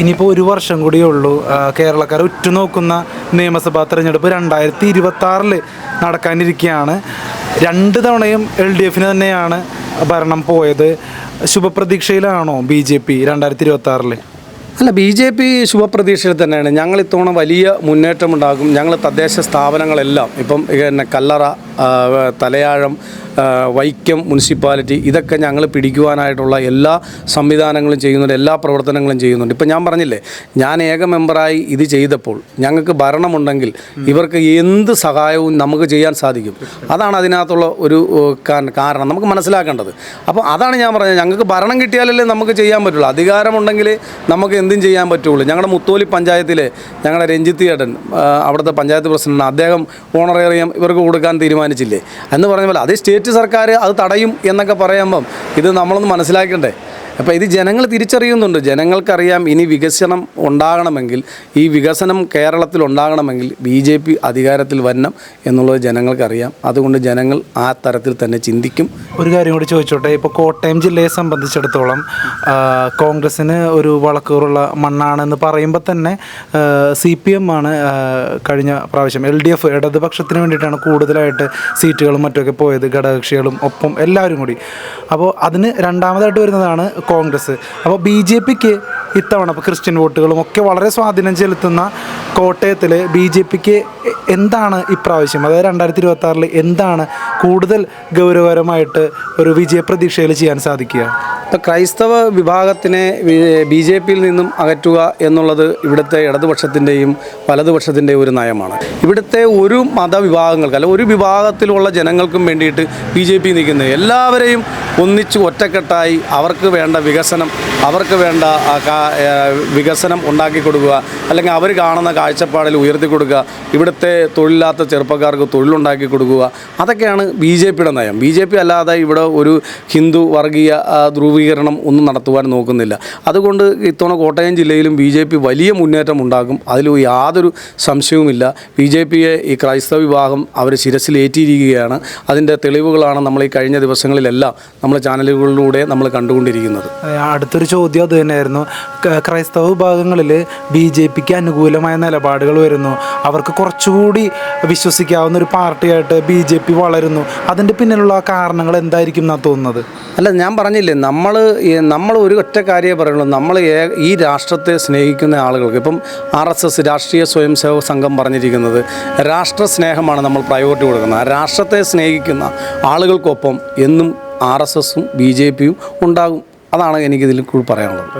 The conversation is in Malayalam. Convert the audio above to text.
ഇനിയിപ്പോൾ ഒരു വർഷം കൂടിയേ ഉള്ളൂ കേരളക്കാർ ഉറ്റുനോക്കുന്ന നിയമസഭാ തെരഞ്ഞെടുപ്പ് രണ്ടായിരത്തി ഇരുപത്തി ആറിൽ നടക്കാനിരിക്കുകയാണ്. രണ്ട് തവണയും എൽ ഡി എഫിന് തന്നെയാണ് ഭരണം പോയത്. ശുഭപ്രതീക്ഷയിലാണോ ബി ജെ പി രണ്ടായിരത്തി ഇരുപത്തി ആറിൽ അല്ല ബി ജെ പി ശുഭപ്രതീക്ഷയിൽ തന്നെയാണ്. ഞങ്ങൾ ഇത്തവണ വലിയ മുന്നേറ്റമുണ്ടാകും. ഞങ്ങൾ തദ്ദേശ സ്ഥാപനങ്ങളെല്ലാം ഇപ്പം പിന്നെ കല്ലറ തലയാഴം വൈക്കം മുനിസിപ്പാലിറ്റി ഇതൊക്കെ ഞങ്ങൾ പിടിക്കുവാനായിട്ടുള്ള എല്ലാ സംവിധാനങ്ങളും ചെയ്യുന്നുണ്ട് എല്ലാ പ്രവർത്തനങ്ങളും ചെയ്യുന്നുണ്ട്. ഇപ്പം ഞാൻ പറഞ്ഞില്ലേ ഞാൻ ഏക മെമ്പറായി ഇത് ചെയ്തപ്പോൾ ഞങ്ങൾക്ക് ഭരണമുണ്ടെങ്കിൽ ഇവർക്ക് എന്ത് സഹായവും നമുക്ക് ചെയ്യാൻ സാധിക്കും. അതാണ് അതിനകത്തുള്ള ഒരു കാരണം നമുക്ക് മനസ്സിലാക്കേണ്ടത്. അപ്പോൾ അതാണ് ഞാൻ പറഞ്ഞത് ഞങ്ങൾക്ക് ഭരണം കിട്ടിയാലല്ലേ നമുക്ക് ചെയ്യാൻ പറ്റുള്ളൂ. അധികാരമുണ്ടെങ്കിൽ നമുക്ക് എന്തും ചെയ്യാൻ പറ്റുള്ളൂ. ഞങ്ങളുടെ മുത്തോലി പഞ്ചായത്തിലെ ഞങ്ങളുടെ രഞ്ജിത്ത് ചേട്ടൻ അവിടുത്തെ പഞ്ചായത്ത് പ്രസിഡന്റ് അദ്ദേഹം ഓണറേറിയം ഇവർക്ക് കൊടുക്കാൻ തീരുമാനിച്ചില്ലേ. എന്ന് പറഞ്ഞ പോലെ അതേ സ്റ്റേറ്റ് സർക്കാർ അത് തടയും എന്നൊക്കെ പറയുമ്പം ഇത് നമ്മളൊന്ന് മനസ്സിലാക്കണ്ടേ? അപ്പോൾ ഇത് ജനങ്ങൾ തിരിച്ചറിയുന്നുണ്ട്. ജനങ്ങൾക്കറിയാം ഇനി വികസനം ഉണ്ടാകണമെങ്കിൽ ഈ വികസനം കേരളത്തിൽ ഉണ്ടാകണമെങ്കിൽ ബി ജെ പി അധികാരത്തിൽ വരണം എന്നുള്ളത് ജനങ്ങൾക്കറിയാം. അതുകൊണ്ട് ജനങ്ങൾ ആ തരത്തിൽ തന്നെ ചിന്തിക്കും. ഒരു കാര്യം കൂടി ചോദിച്ചോട്ടെ ഇപ്പോൾ കോട്ടയം ജില്ലയെ സംബന്ധിച്ചിടത്തോളം കോൺഗ്രസ്സിന് ഒരു വളക്കൂറുള്ള മണ്ണാണെന്ന് പറയുമ്പോൾ തന്നെ സി പി എം ആണ് കഴിഞ്ഞ പ്രാവശ്യം എൽ ഡി എഫ് ഇടതുപക്ഷത്തിന് വേണ്ടിയിട്ടാണ് കൂടുതലായിട്ട് സീറ്റുകളും മറ്റുമൊക്കെ പോയത് ഘടകകക്ഷികളും ഒപ്പം എല്ലാവരും കൂടി. അപ്പോൾ അതിന് രണ്ടാമതായിട്ട് വരുന്നതാണ് കോൺഗ്രസ്. അപ്പോൾ ബി ജെ പിക്ക് ഇത്തവണ അപ്പോൾ ക്രിസ്ത്യൻ വോട്ടുകളും ഒക്കെ വളരെ സ്വാധീനം ചെലുത്തുന്ന കോട്ടയത്തിൽ ബി ജെ പിക്ക് എന്താണ് ഇപ്രാവശ്യം? അതായത് രണ്ടായിരത്തി ഇരുപത്തി എന്താണ് കൂടുതൽ ഗൗരവകരമായിട്ട് ഒരു വിജയപ്രതീക്ഷയിൽ ചെയ്യാൻ സാധിക്കുക? ക്രൈസ്തവ വിഭാഗത്തിനെ ബി ജെ പിയിൽ നിന്നും അകറ്റുക എന്നുള്ളത് ഇവിടുത്തെ ഇടതുപക്ഷത്തിന്റെയും വലതുപക്ഷത്തിന്റെയും ഒരു നയമാണ്. ഇവിടുത്തെ ഒരു മതവിഭാഗങ്ങൾക്ക് അല്ല ഒരു വിഭാഗത്തിലുള്ള ജനങ്ങൾക്കും വേണ്ടിയിട്ട് ബി ജെ പി നിൽക്കുന്നത് എല്ലാവരെയും ഒന്നിച്ച് ഒറ്റക്കെട്ടായി അവർക്ക് വേണ്ട വികസനം അവർക്ക് വേണ്ട വികസനം ഉണ്ടാക്കി കൊടുക്കുക അല്ലെങ്കിൽ അവർ കാണുന്ന കാഴ്ചപ്പാടിൽ ഉയർത്തി കൊടുക്കുക ഇവിടുത്തെ തൊഴിലില്ലാത്ത ചെറുപ്പക്കാർക്ക് തൊഴിലുണ്ടാക്കി കൊടുക്കുക അതൊക്കെയാണ് ബി ജെ പിയുടെ നയം. ബി ജെ പി അല്ലാതെ ഇവിടെ ഒരു ഹിന്ദു വർഗീയ ആ, ധ്രുവീകരണം ഒന്നും നടത്തുവാൻ നോക്കുന്നില്ല. അതുകൊണ്ട് ഇത്തവണ കോട്ടയം ജില്ലയിലും ബി ജെ പി വലിയ മുന്നേറ്റം ഉണ്ടാകും. അതിൽ യാതൊരു സംശയവുമില്ല. ബി ജെ പിയെ ഈ ക്രൈസ്തവ വിഭാഗം അവർ ശിരസിലേറ്റിയിരിക്കുകയാണ് അതിന്റെ തെളിവുകളാണ് നമ്മൾ ഈ കഴിഞ്ഞ ദിവസങ്ങളിലെല്ലാം നമ്മൾ ചാനലുകളിലൂടെ നമ്മൾ കണ്ടുകൊണ്ടിരിക്കുന്നത്. അടുത്തൊരു ചോദ്യം അത് തന്നെയായിരുന്നു. ക്രൈസ്തവ വിഭാഗങ്ങളിൽ ബി ജെ പിക്ക് അനുകൂലമായ നിലപാടുകൾ വരുന്നു. അവർക്ക് കുറച്ചുകൂടി വിശ്വസിക്കാവുന്ന ഒരു പാർട്ടിയായിട്ട് ബി ജെ പി വളരുന്നു. അതിന്റെ പിന്നിലുള്ള കാരണങ്ങൾ എന്തായിരിക്കും എന്നാണ് തോന്നുന്നത്? അല്ല ഞാൻ പറഞ്ഞില്ലേ നമ്മൾ നമ്മൾ ഒരു ഒറ്റ കാര്യമേ പറയുള്ളൂ. നമ്മൾ ഈ രാഷ്ട്രത്തെ സ്നേഹിക്കുന്ന ആളുകൾക്ക് ഇപ്പം ആർ എസ് എസ് രാഷ്ട്രീയ സ്വയം സേവക സംഘം പറഞ്ഞിരിക്കുന്നത് രാഷ്ട്ര സ്നേഹമാണ് നമ്മൾ പ്രയോറിറ്റി കൊടുക്കുന്നത്. രാഷ്ട്രത്തെ സ്നേഹിക്കുന്ന ആളുകൾക്കൊപ്പം എന്നും ആർ എസ് എസും ബി ജെ പിയും ഉണ്ടാകും. അതാണ് എനിക്കിതിൽ പറയാനുള്ളത്.